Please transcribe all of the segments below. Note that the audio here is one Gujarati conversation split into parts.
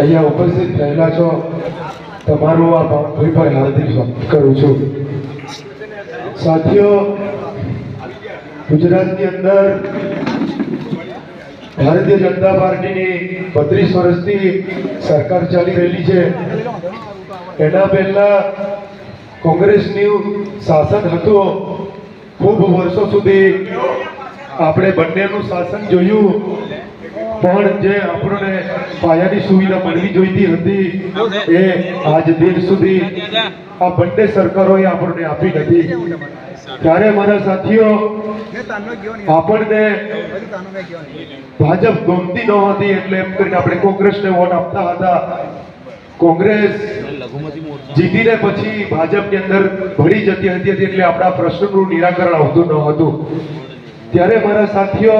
અહીંયા ઉપસ્થિત થયેલા છો. તમારું આ ભાઈ હાર્દિક સ્વાગત કરું છું. સાથીઓ, ગુજરાતની અંદર ભારતીય જનતા પાર્ટીની બત્રીસ વર્ષથી સરકાર ચાલી રહેલી છે. એના પહેલા કોંગ્રેસનું શાસન હતું. ખૂબ વર્ષો સુધી આપણે બંનેનું શાસન જોયું. પણ જે આપણને પાયાની સુવિધા મળવી જોઈતી હતી, એ આજ દિન સુધી આ બંને સરકારોએ આપણને આપી નથી. ત્યારે મારા સાથીઓ, આપણને ભાજપ ગમતી ન હતી એટલે એમ કરીને આપણે કોંગ્રેસને વોટ આપતા હતા. કોંગ્રેસ જીતીને પછી ભાજપની અંદર ભળી જતી હતી, એટલે આપણા પ્રશ્નનું નિરાકરણ આવતું ન હતું. ત્યારે મારા સાથીઓ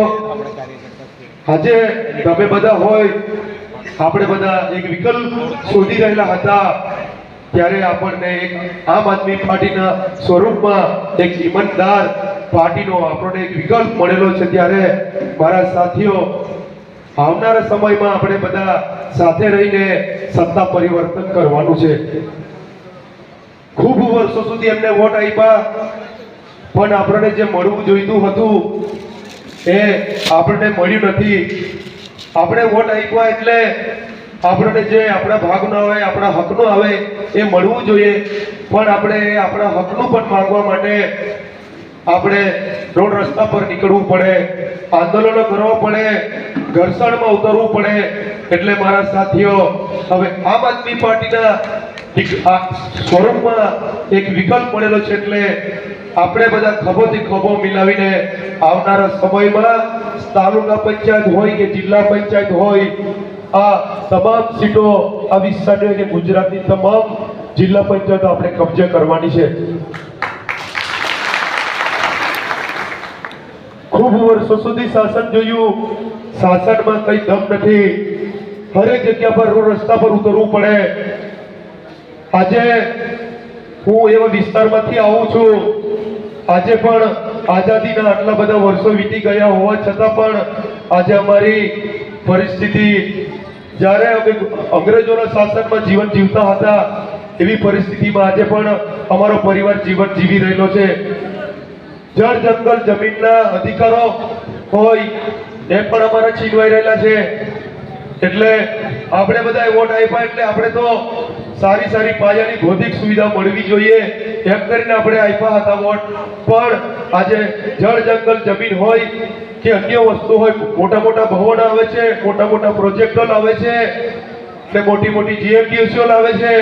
આજે તમે બધા હોય, આપણે બધા એક વિકલ્પ શોધી રહેલા હતા. ત્યારે આપણને એક આમ આદમી પાર્ટીના સ્વરૂપમાં એક ઈમાનદાર પાર્ટીનો આપણને એક વિકલ્પ મળેલો છે. ત્યારે મારા સાથીઓ, આવનારા સમયમાં આપણે બધા સાથે રહીને સત્તા પરિવર્તન કરવાનું છે. ખૂબ વર્ષો સુધી એમને વોટ આપ્યા, પણ આપણને જે મળવું જોઈતું હતું એ આપણને મળ્યું નથી. આપણે વોટ આપ્યા એટલે આપણને જે આપણા ભાગનો આવે, આપણા હકનો આવે એ મળવું જોઈએ. પણ આપણે આપણા હકનું પણ માંગવા માટે આપણે રોડ રસ્તા પર નીકળવું પડે, આંદોલનો કરવો પડે ઘર્ષણમાં ઉતરવું પડે. એટલે મારા સાથીઓ, હવે આમ આદમી પાર્ટીના સ્વરૂપમાં એક વિકલ્પ મળેલો છે એટલે આપણે બધા ખભોથી ખભો મિલાવીને આવનારા સમયમાં તાલુકા પંચાયત હોય કે જિલ્લા પંચાયત હોય, આ તમામ સીટો આ વિસ્તારની કે ગુજરાતની તમામ જિલ્લા પંચાયતો આપણે કબજે કરવાની છે. ખૂબ વર્ષો સુધી શાસન જોયું. શાસનમાં કઈ દમ નથી. હરેક જગ્યા પર રસ્તા પર ઉતરવું પડે. આજે હું એવા વિસ્તારમાંથી આવું છું આજે પણ આઝાદીના આટલા બધા વર્ષો વીતી ગયા હોવા છતાં પણ આજે અમારી પરિસ્થિતિ, જ્યારે અમે અંગ્રેજોના શાસનમાં જીવન જીવતા હતા, એવી પરિસ્થિતિમાં આજે પણ અમારો પરિવાર જીવન જીવી રહેલો છે. જળ જંગલ જમીનના અધિકારો હોય, એ પણ અમારા છીનવાઈ રહેલા છે. એટલે આપણે બધા વોટ આપ્યા, એટલે આપણે તો સારી સારી પાયાની ભૌતિક સુવિધા મળવી જોઈએ. એમ કરીને આપણે આપ્યા હતા વોટ. પણ આજે જળ જંગલ જમીન હોય કે અન્ય વસ્તુ હોય, મોટા મોટા ભવન આવે છે, મોટા મોટા પ્રોજેક્ટો લાવે છે એટલે મોટી મોટી જીએમડીસીઓ લાવે છે,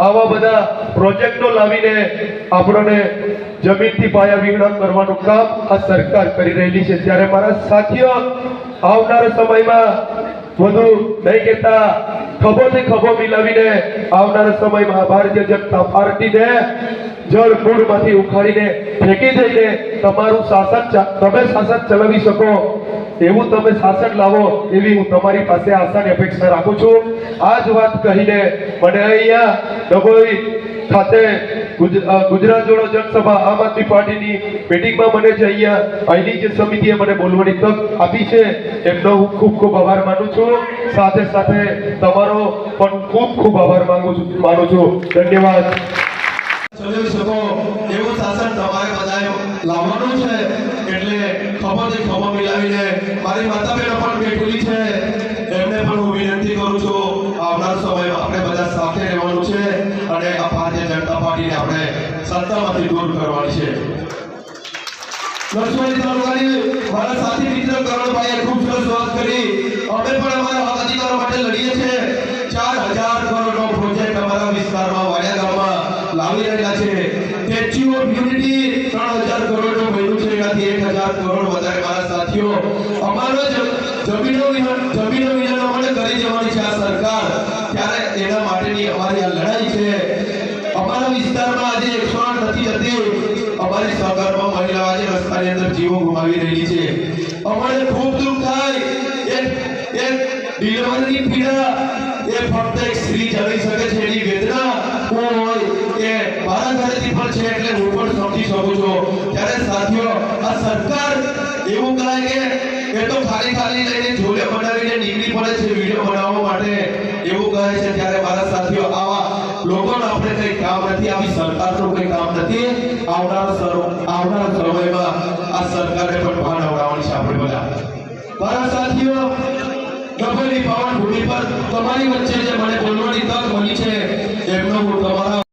આવા બધા પ્રોજેક્ટો લાવીને આપણને જમીનથી પાયા વિહોણા કરવાનું કામ આ સરકાર કરી રહેલી છે. ત્યારે મારા સાથીઓ, આવનારા સમયમાં વધુ નહીં કહેતા ખભોથી ખભો મિલાવીને આવનારા સમયમાં ભારતીય જનતા પાર્ટીને જળ મૂળમાંથી ઉખાડીને ફેંકી દઈને તમારું શાસન તમે શાસન ચલાવી શકો, એવું તમે શાસન લાવો એવી હું તમારી પાસે આશા અને અપેક્ષા રાખું છું. આ જ વાત કહીને મને અહીંયા ડભોઈ ખાતે ગુજરાત જોડો જનસભા આમ આદમી પાર્ટીની મિટિંગમાં મને જે અહીંયા. અહીંની જે સમિતિએ મને બોલવાની તક આપી છે, એમનો હું ખૂબ ખૂબ આભાર માનું છું. સાથે સાથે તમારો પણ ખૂબ ખૂબ આભાર માંગુ છું, માનું છું. ધન્યવાદ. ચલાવી એવું શાસન તમારે બધાએ લાવવાનું છે? એટલે ખભોથી ખભો મિલાવીને મારી માતા પણ બેઠેલી છે. એમને પણ હું વિનંતી કરું છું, આવનાર સમયમાં આપણે બધા સાથે રહેવાનું છે અને પાર્ટીને આપણે સત્તામાંથી દૂર કરવાની છે. અમારા અમારા સ્ટેચ્યુ ઓફ યુનિટી ત્રણ હજાર કરોડનું બન્યું છે. કરોડ વધારે મારા સાથીઓ. અમારો જ જમીનો જમીનો વિના અમને કરી જવાની છે આ સરકાર. ત્યારે એના માટેની અમારી આ લડાઈ છે. અમારા વિસ્તારમાં આજે એકસો આઠ નથી હતી. અમારી સહકારમાં મહિલાઓ આજે રસ્તાની અંદર જીવો ગુમાવી રહી છે. અમારે ખૂબ દુઃખ થાય. એક એક ડિલિવરીની પીડા. એ ફક્ત એક સ્ત્રી જાણી શકે છે, એની વેદના હું હોય કે મારા ઘરેથી પણ છે એટલે હું પણ સમજી શકું છું. ત્યારે સાથીઓ, આ સરકાર એવું કહે કે એ તો ખાલી ખાલી લઈને જોડે બનાવીને નીકળી પડે છે, વીડિયો બનાવવા માટે. એવું કહે છે, ત્યારે મારા સાથીઓ આપણી સરકારનું કોઈ કામ નથી. આવનાર આવનાર સમયમાં આ સરકારે પણ ભાન આવડાવવાની છે આપણે બધા મારા સાથીઓ ગભેલી પાવન ભૂમિ પર તમારી વચ્ચે જે મને બોલવાની તક મળી છે, એમનો હું તમારા